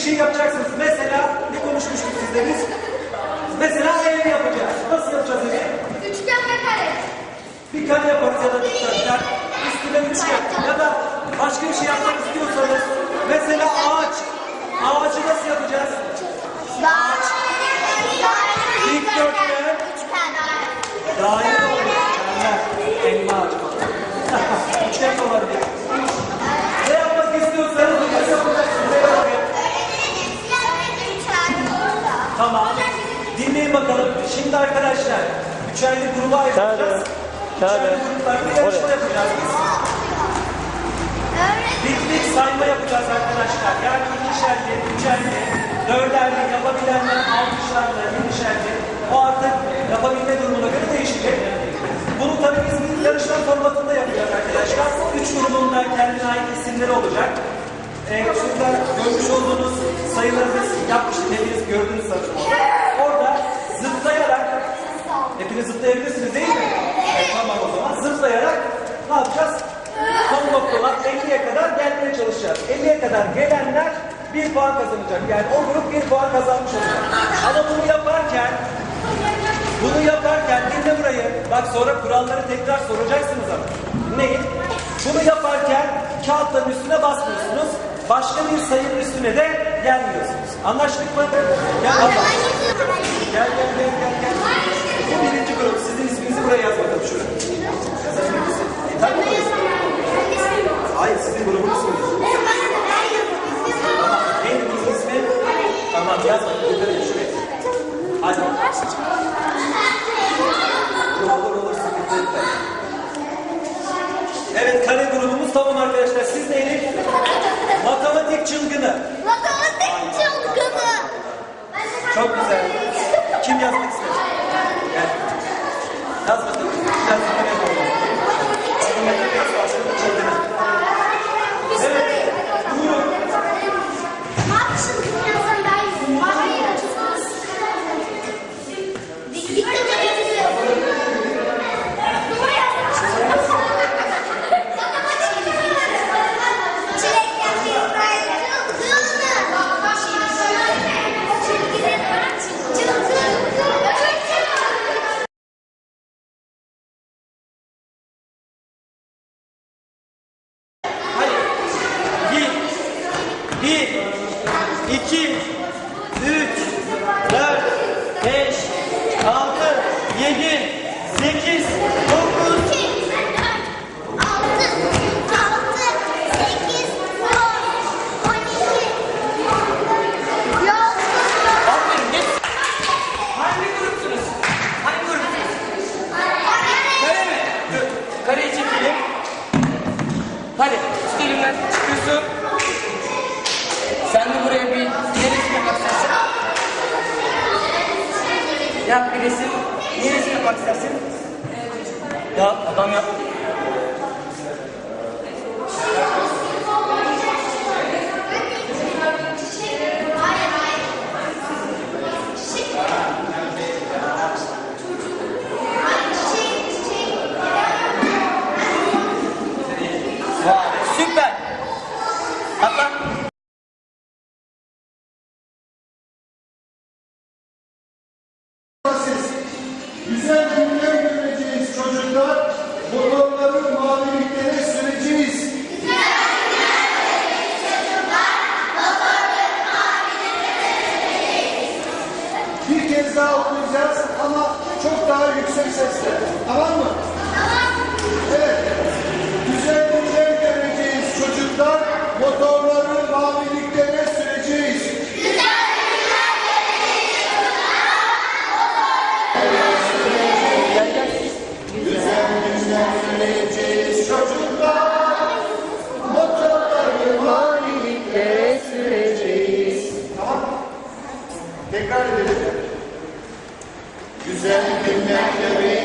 şey yapacaksınız. Mesela ne konuşmuştuk sizle biz? Mesela ev yapacağız. Nasıl yapacağız evi? Üçgen ve kare. Bir kare yaparız ya da dikdörtgen. Üstüne üçgen. Ya da başka bir şey yapmak istiyorsanız mesela ağaç. Tamam. Dinleyin bakalım. Şimdi arkadaşlar üçerli gruba ayrılacağız. Üçerli gruplarda yarışma yapacağız biz. Dik sayma yapacağız arkadaşlar. Yani ikişerli, üçerli, dörderli, yapabilenler altmışlarla, yedişerli. O artık yapabilme durumuna göre değişecek. Bunu tabii biz bir yarışma formatında yapacağız arkadaşlar. Üç grubunda kendine ait isimleri olacak. Ee, şurada görmüş olduğunuz sayıları biz yapmıştık. Hepiniz gördünüz sanırım orada. Orada zıplayarak, hepiniz zıplayabilirsiniz değil mi? Evet. Tamam o zaman. Zıplayarak ne yapacağız? Son noktalar 50'ye kadar gelmeye çalışacağız. 50'ye kadar gelenler bir puan kazanacak. Yani o grup bir puan kazanmış olacak. Ama bunu yaparken bunu yaparken dinle burayı. Bak sonra kuralları tekrar soracaksınız ama. Neyi? Bunu yaparken kağıtların üstüne basmıyorsunuz. Başka bir sayının üstüne de gelmiyorsunuz. Anlaştık mı? Gel baba. Gel gel gel gel gel. Bu birinci grup. Sizin isminizi buraya yaz bakalım şuraya. Yazabilir misin? E, tabii. Hayır sizin grubun ismi. Tamam. İyi ismi. Tamam yaz bakalım. Yukarıya şuraya. Hadi. Olur olur sıkıntı etme. Evet kare grubumuz tamam arkadaşlar. Siz neydi? Matematik çılgını. Matematik çılgını. Çok güzel. Kim yazmak ister? Gel. Yaz bakalım. Yaz bakalım. Bir. iki, Yap bir resim. Neresini yapmak istersin? Ya adam yap. Motorları maviliklere süreceğiz. Bir kez daha okuyacağız ama çok daha yüksek sesle. Tamam mı? Evet. Cennetiz çocuklar, motorları mavilikle süreceğiz. Tamam Tekrar edelim. Güzel günler.